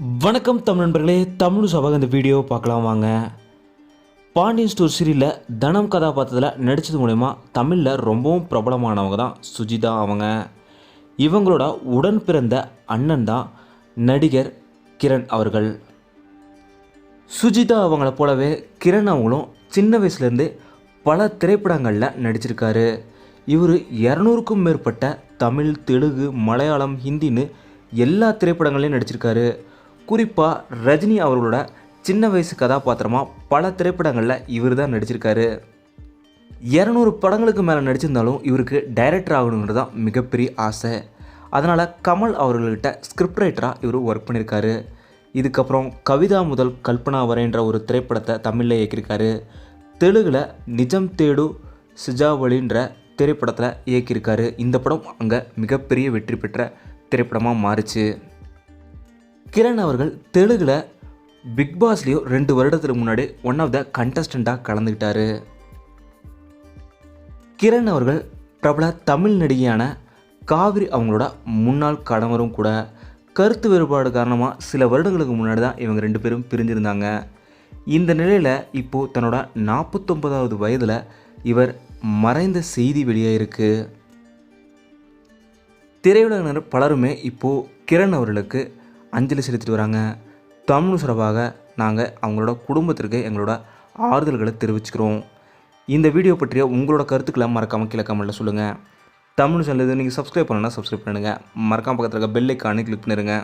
வணக்கம் தமிழ் நண்பர்களே தமிழ் சபாக இந்த வீடியோ பார்க்கலாம் வாங்க. பாண்டியன் ஸ்டோர் சீரியலில் தனம் கதாபாத்திரத்தில் நடித்தது மூலயமா தமிழில் ரொம்பவும் பிரபலமானவங்க தான் சுஜிதா அவங்க. இவங்களோட உடன் பிறந்த அண்ணன் தான் நடிகர் கிரண் அவர்கள். சுஜிதா அவங்கள போலவே கிரண் அவங்களும் சின்ன வயசுலேருந்தே பல திரைப்படங்களில் நடிச்சிருக்காரு. இவர் இரநூறுக்கும் மேற்பட்ட தமிழ் தெலுங்கு மலையாளம் ஹிந்தின்னு எல்லா திரைப்படங்களையும் நடிச்சிருக்காரு. குறிப்பாக ரஜினி அவர்களோட சின்ன வயசு கதாபாத்திரமாக பல திரைப்படங்களில் இவர் தான் நடிச்சிருக்காரு. இரநூறு படங்களுக்கு மேலே நடிச்சிருந்தாலும் இவருக்கு டைரக்டர் ஆகணுங்கிறது தான் மிகப்பெரிய ஆசை. அதனால் கமல் அவர்கள்கிட்ட ஸ்கிரிப்ட் ரைட்டராக இவர் ஒர்க் பண்ணியிருக்காரு இதுக்கப்புறம் கவிதா முதல் கல்பனா வரைன்ற ஒரு திரைப்படத்தை தமிழில் இயக்கியிருக்காரு. தெலுங்கில் நிஜம் தேடு சிஜாவளின்ற திரைப்படத்தில் இயக்கியிருக்காரு. இந்த படம் அங்கே மிகப்பெரிய வெற்றி பெற்ற திரைப்படமாக மாறுச்சு. கிரண் அவர்கள் தெலுங்கில் பிக் பாஸ்லேயும் ரெண்டு வருடத்துக்கு முன்னாடி ஒன் ஆஃப் த கண்டஸ்டண்ட்டாக கலந்துக்கிட்டாரு. கிரண் அவர்கள் பிரபல தமிழ் நடிகையான காவிரி அவங்களோட முன்னாள் கணவரும் கூட கருத்து வேறுபாடு காரணமாக சில வருடங்களுக்கு முன்னாடி தான் இவங்க ரெண்டு பேரும் பிரிஞ்சிருந்தாங்க. இந்த நிலையில் இப்போது தன்னோட நாற்பத்தொன்பதாவது வயதில் இவர் மறைந்த செய்தி வெளியாயிருக்கு. இருக்குது திரையுலகினர் பலருமே இப்போது கிரண் அவர்களுக்கு அஞ்சலி செலுத்திட்டு வராங்க. தமிழ் சிறப்பாக நாங்கள் அவங்களோட குடும்பத்திற்கு எங்களோட ஆறுதல்களை தெரிவிச்சுக்கிறோம். இந்த வீடியோ பற்றிய உங்களோட கருத்துக்களை மறக்காமல் கீழே கமெண்ட்டில் சொல்லுங்கள் தமிழ் சேனல் நீங்கள் சப்ஸ்கிரைப் பண்ணணும்னா சப்ஸ்கிரைப் பண்ணுங்கள் மறக்காம பக்கத்தில் இருக்க பெல் ஐக்கானே கிளிக் பண்ணிடுங்க